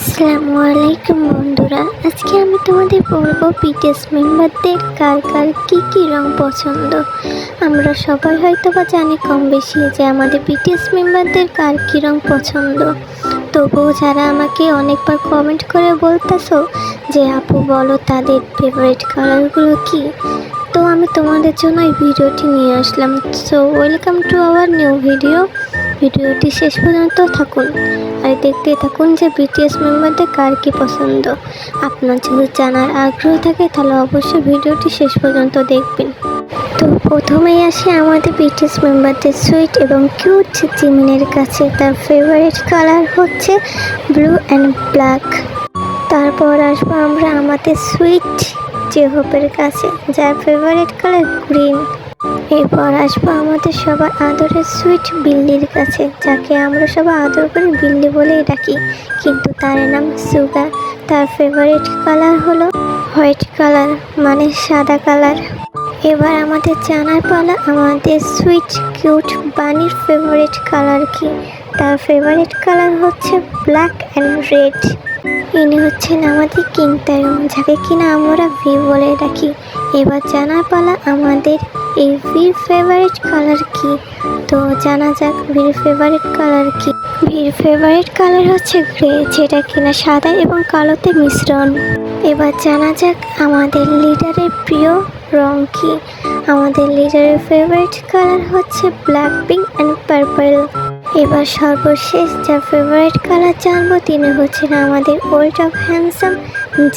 আসসালামু আলাইকুম বন্ধুরা, আজকে আমি তোমাদের বলব বিটিএস মেম্বারদের কার কার কী কী রং পছন্দ। আমরা সবাই হয়তো বা জানি কম বেশি যে আমাদের বিটিএস মেম্বারদের কার কী রং পছন্দ। তবুও যারা আমাকে অনেকবার কমেন্ট করে বলতেছো যে, আপু, বলো তাদের ফেভারিট কালারগুলো কী? তো আমি তোমাদের জন্য এই ভিডিওটি নিয়ে আসলাম। So welcome to our new video ভিডিওটি শেষ পর্যন্ত থাকুন আর দেখতে থাকুন যে বিটিএস মেম্বারদের কার কী পছন্দ। আপনার যদি জানার আগ্রহ থাকে, তাহলে অবশ্যই ভিডিওটি শেষ পর্যন্ত দেখবেন। তো প্রথমেই আসে আমাদের বিটিএস মেম্বারদের সুইট এবং কিউট জিমিনের কাছে। তার ফেভারিট কালার হচ্ছে ব্লু অ্যান্ড ব্ল্যাক তারপর আসব আমরা আমাদের সুইট জেহবের কাছে, যার ফেভারিট কালার গ্রিন এরপর আসব আমাদের সবার আদরের সুইট বিল্লির কাছে, যাকে আমরা সবাই আদর করে বিল্লি বলেই ডাকি। কিন্তু তার নাম সুগা, তার ফেভারিট কালার হলো হোয়াইট কালার মানে সাদা কালার এবার আমাদের জানার পালা আমাদের সুইট, কিউট বানির ফেভারিট কালার কি? তার ফেভারিট কালার হচ্ছে ব্ল্যাক অ্যান্ড রেড ইনি হচ্ছেন আমাদের কিংতায়ম যাকে কিনা আমরা ভি বলে রাখি এবার জানার পালা আমাদের এই ভির ফেভারিট কালার কি? তো জানা যাক ভির ফেভারিট কালার কি? ভির ফেভারিট কালার হচ্ছে গ্রে যেটা কিনা সাদা এবং কালোতে মিশ্রণ। এবার জানা যাক আমাদের লিডারের প্রিয় রং কি। আমাদের লিডারের ফেভারিট কালার হচ্ছে ব্ল্যাক পিঙ্ক অ্যান্ড পার্পল এবার সর্বশেষ যার ফেভারিট কালার জানব, তিনি হচ্ছেন আমাদের ওল্ড অফ হ্যান্ডসাম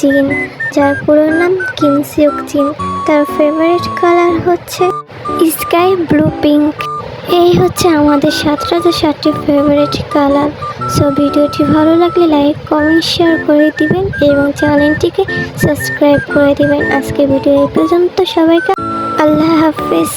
জিন, যার পুরো নাম কিম সিউক জিন। তার ফেভারিট কালার হচ্ছে স্কাই ব্লু পিঙ্ক এই হচ্ছে আমাদের সাতটাতে সাতটি ফেভারিট কালার সো ভিডিওটি ভালো লাগলে লাইক কমেন্ট শেয়ার করে দিবেন এবং চ্যানেলটিকে সাবস্ক্রাইব করে দিবেন। আজকে ভিডিও এই পর্যন্ত, সবাইকে আল্লাহ হাফিজ।